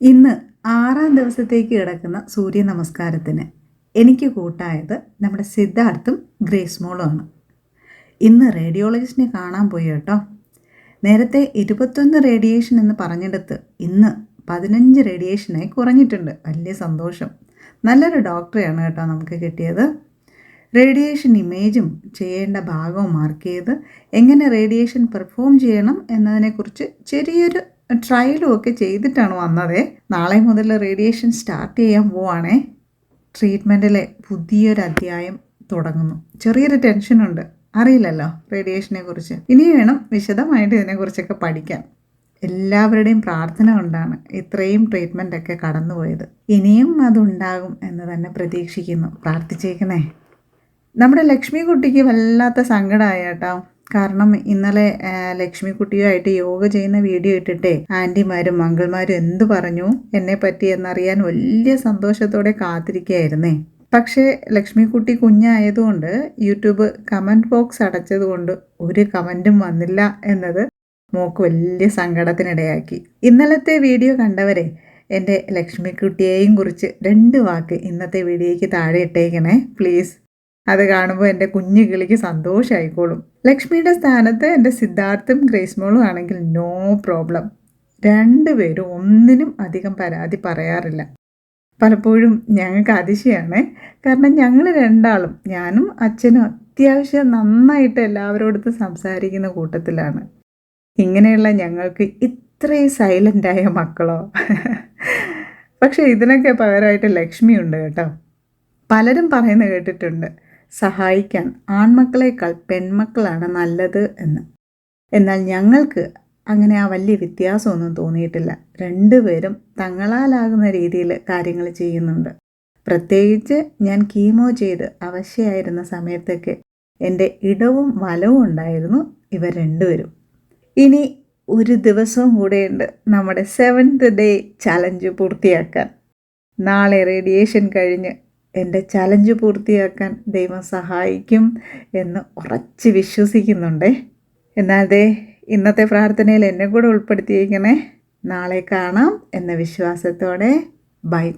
ഇന്ന് ആറാം ദിവസത്തേക്ക് കിടക്കുന്ന സൂര്യ നമസ്കാരത്തിന് എനിക്ക് കൂട്ടായത് നമ്മുടെ സിദ്ധാർത്ഥും ഗ്രേസ് മോളുമാണ് ഇന്ന് റേഡിയോളജിസ്റ്റിനെ കാണാൻ പോയി കേട്ടോ. നേരത്തെ ഇരുപത്തൊന്ന് റേഡിയേഷൻ എന്ന് പറഞ്ഞെടുത്ത് ഇന്ന് പതിനഞ്ച് റേഡിയേഷനായി കുറഞ്ഞിട്ടുണ്ട്. വലിയ സന്തോഷം. നല്ലൊരു ഡോക്ടറെയാണ് കേട്ടോ നമുക്ക് കിട്ടിയത്. റേഡിയേഷൻ ഇമേജും ചെയ്യേണ്ട ഭാഗവും മാർക്ക് ചെയ്ത് എങ്ങനെ റേഡിയേഷൻ പെർഫോം ചെയ്യണം എന്നതിനെക്കുറിച്ച് ചെറിയൊരു ട്രയലും ഒക്കെ ചെയ്തിട്ടാണ് വന്നത്. നാളെ മുതൽ റേഡിയേഷൻ സ്റ്റാർട്ട് ചെയ്യാൻ പോവാണേ. ട്രീറ്റ്മെന്റിലെ പുതിയൊരു അധ്യായം തുടങ്ങുന്നു. ചെറിയൊരു ടെൻഷനുണ്ട് അറിയില്ലല്ലോ റേഡിയേഷനെ കുറിച്ച്. ഇനി വേണം വിശദമായിട്ട് ഇതിനെക്കുറിച്ചൊക്കെ പഠിക്കാൻ. എല്ലാവരുടെയും പ്രാർത്ഥന കൊണ്ടാണ് ഇത്രയും ട്രീറ്റ്മെന്റ് ഒക്കെ കടന്നുപോയത്. ഇനിയും അതുണ്ടാകും എന്ന് തന്നെ പ്രതീക്ഷിക്കുന്നു. പ്രാർത്ഥിച്ചേക്കണേ. നമ്മുടെ ലക്ഷ്മി കുട്ടിക്ക് വല്ലാത്ത സങ്കടമായ കേട്ടോ. കാരണം ഇന്നലെ ലക്ഷ്മിക്കുട്ടിയുമായിട്ട് ലക്ഷ്മി കുട്ടിയുമായിട്ട് യോഗ ചെയ്യുന്ന വീഡിയോ ഇട്ടിട്ടേ ആന്റിമാരും മംഗൾമാരും എന്തു പറഞ്ഞു എന്നെ പറ്റി എന്നറിയാൻ വലിയ സന്തോഷത്തോടെ കാത്തിരിക്കുകയായിരുന്നേ. പക്ഷേ ലക്ഷ്മി കുട്ടി കുഞ്ഞായതുകൊണ്ട് യൂട്യൂബ് കമന്റ് ബോക്സ് അടച്ചതുകൊണ്ട് ഒരു കമന്റും വന്നില്ല എന്നത് മോക്ക് വലിയ സങ്കടത്തിനിടയാക്കി. ഇന്നലത്തെ വീഡിയോ കണ്ടവരെ എന്റെ ലക്ഷ്മിക്കുട്ടിയെയും കുറിച്ച് രണ്ട് വാക്ക് ഇന്നത്തെ വീഡിയോയ്ക്ക് താഴെ ഇട്ടേക്കണേ പ്ലീസ്. അത് കാണുമ്പോൾ എന്റെ കുഞ്ഞു കിളിക്ക് സന്തോഷമായിക്കോളും ലക്ഷ്മിയുടെ സ്ഥാനത്ത് എന്റെ സിദ്ധാർത്ഥും ഗ്രേസ്മോളും ആണെങ്കിൽ നോ പ്രോബ്ലം. രണ്ടുപേരും ഒന്നിനും അധികം പരാതി പറയാറില്ല. പലപ്പോഴും ഞങ്ങൾക്ക് അതിശയാണ്. കാരണം ഞങ്ങൾ രണ്ടാളും ഞാനും അച്ഛനും അത്യാവശ്യം നന്നായിട്ട് എല്ലാവരോടത്തും സംസാരിക്കുന്ന കൂട്ടത്തിലാണ്. ഇങ്ങനെയുള്ള ഞങ്ങൾക്ക് ഇത്രയും സൈലന്റായ മക്കളോ? പക്ഷേ ഇതിനൊക്കെ പകരമായിട്ട് ലക്ഷ്മിയുണ്ട് കേട്ടോ. പലരും പറയുന്നത് കേട്ടിട്ടുണ്ട്. സഹായിക്കാൻ ആൺമക്കളേക്കാൾ പെൺമക്കളാണ് നല്ലത് എന്ന്. എന്നാൽ ഞങ്ങൾക്ക് അങ്ങനെ ആ വലിയ വ്യത്യാസമൊന്നും തോന്നിയിട്ടില്ല. രണ്ടുപേരും തങ്ങളാലാകുന്ന രീതിയിൽ കാര്യങ്ങൾ ചെയ്യുന്നുണ്ട്. പ്രത്യേകിച്ച് ഞാൻ കീമോ ചെയ്ത് അവശയായിരുന്ന സമയത്തൊക്കെ എന്റെ ഇടവും വലവും ഉണ്ടായിരുന്നു ഇവ രണ്ടുപേരും. ഇനി ഒരു ദിവസവും കൂടെയുണ്ട് നമ്മുടെ സെവൻത് ഡേ ചലഞ്ച് പൂർത്തിയാക്കാൻ. നാളെ റേഡിയേഷൻ കഴിഞ്ഞ് എന്റെ ചലഞ്ച് പൂർത്തിയാക്കാൻ ദൈവം സഹായിക്കും എന്ന് ഉറച്ച് വിശ്വസിക്കുന്നുണ്ടേ. എന്നാൽ ദേ ഇന്നത്തെ പ്രാർത്ഥനയിൽ എന്നെ കൂടെ ഉൾപ്പെടുത്തിയിരിക്കണേ. നാളെ കാണാം എന്ന വിശ്വാസത്തോടെ ബൈ